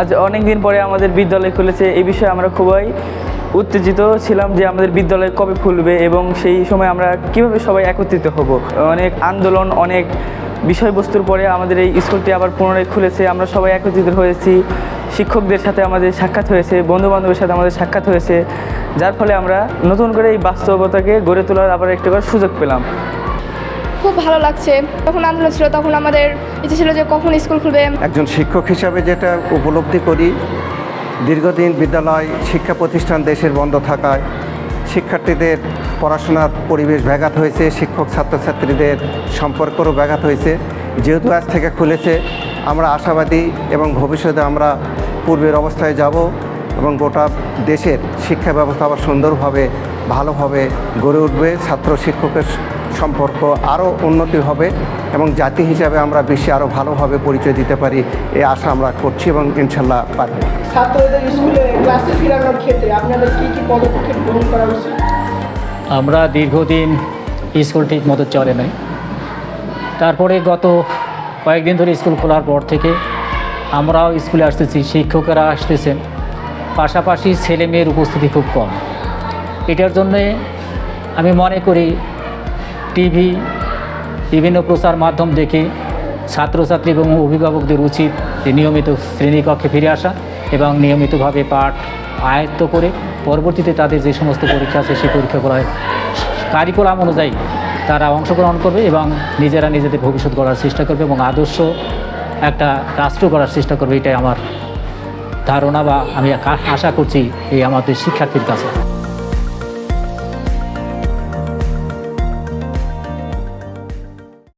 আজ অনেক দিন পরে আমাদের বিদ্যালয় খুলেছে। এই বিষয়ে আমরা খুবই উত্তেজিত ছিলাম যে আমাদের বিদ্যালয় কবে খুলবে এবং সেই সময় আমরা কীভাবে সবাই একত্রিত হব। অনেক আন্দোলন, অনেক বিষয়বস্তুর পরে আমাদের এই স্কুলটি আবার পুনরায় খুলেছে। আমরা সবাই একত্রিত হয়েছি। শিক্ষকদের সাথে আমাদের সাক্ষাৎ হয়েছে বন্ধু বান্ধবের সাথে আমাদের সাক্ষাৎ হয়েছে। যার ফলে আমরা নতুন করে এই বাস্তবতাকে গড়ে তোলার আবার একটা সুযোগ পেলাম। খুব ভালো লাগছে। তখন আন্দোলন ছিল তখন আমাদের ইচ্ছে ছিল যে কখন স্কুল খুলবে। একজন শিক্ষক হিসাবে যেটা উপলব্ধি করি, দীর্ঘদিন বিদ্যালয়, শিক্ষা প্রতিষ্ঠান দেশের বন্ধ থাকায় শিক্ষার্থীদের পড়াশোনার পরিবেশ ব্যাঘাত হয়েছে, শিক্ষক ছাত্রছাত্রীদের সম্পর্কেরও ব্যাঘাত হয়েছে। যেহেতু আজ থেকে খুলেছে, আমরা আশাবাদী এবং ভবিষ্যতে আমরা পূর্বের অবস্থায় যাব এবং গোটা দেশের শিক্ষা ব্যবস্থা আবার সুন্দরভাবে, ভালোভাবে গড়ে উঠবে। ছাত্র শিক্ষকের সম্পর্ক আরও উন্নতি হবে এবং জাতি হিসাবে আমরা বিশ্বে আরও ভালোভাবে পরিচয় দিতে পারি এই আশা আমরা করছি এবং ইনশাল্লাহ পারব। ছাত্রদের স্কুলে ক্লাসে ফেরানোর ক্ষেত্রে আপনাদের কি কি পদক্ষেপ গ্রহণ করা উচিত? আমরা দীর্ঘদিন স্কুল ঠিক মতো চলে নাই। তারপরে গত কয়েকদিন ধরে স্কুল খোলার পর থেকে আমরাও স্কুলে আসতেছি শিক্ষকেরা আসতেছেন। পাশাপাশি ছেলে মেয়ের উপস্থিতি খুব কম। এটার জন্যে আমি মনে করি টিভি, বিভিন্ন প্রচার মাধ্যম দেখে ছাত্রছাত্রী এবং অভিভাবকদের উচিত যে নিয়মিত শ্রেণীকক্ষে ফিরে আসা এবং নিয়মিতভাবে পাঠ আয়ত্ত করে পরবর্তীতে তাদের যে সমস্ত পরীক্ষা আছে সেই পরীক্ষা করা হয় কারিকুলাম অনুযায়ী তারা অংশগ্রহণ করবে এবং নিজেরা নিজেদের ভবিষ্যৎ গড়ার চেষ্টা করবে এবং আদর্শ একটা রাষ্ট্র গড়ার চেষ্টা করবে, এটাই আমার ধারণা বা আমি আশা করছি এই আমাদের শিক্ষার্থীর কাছে।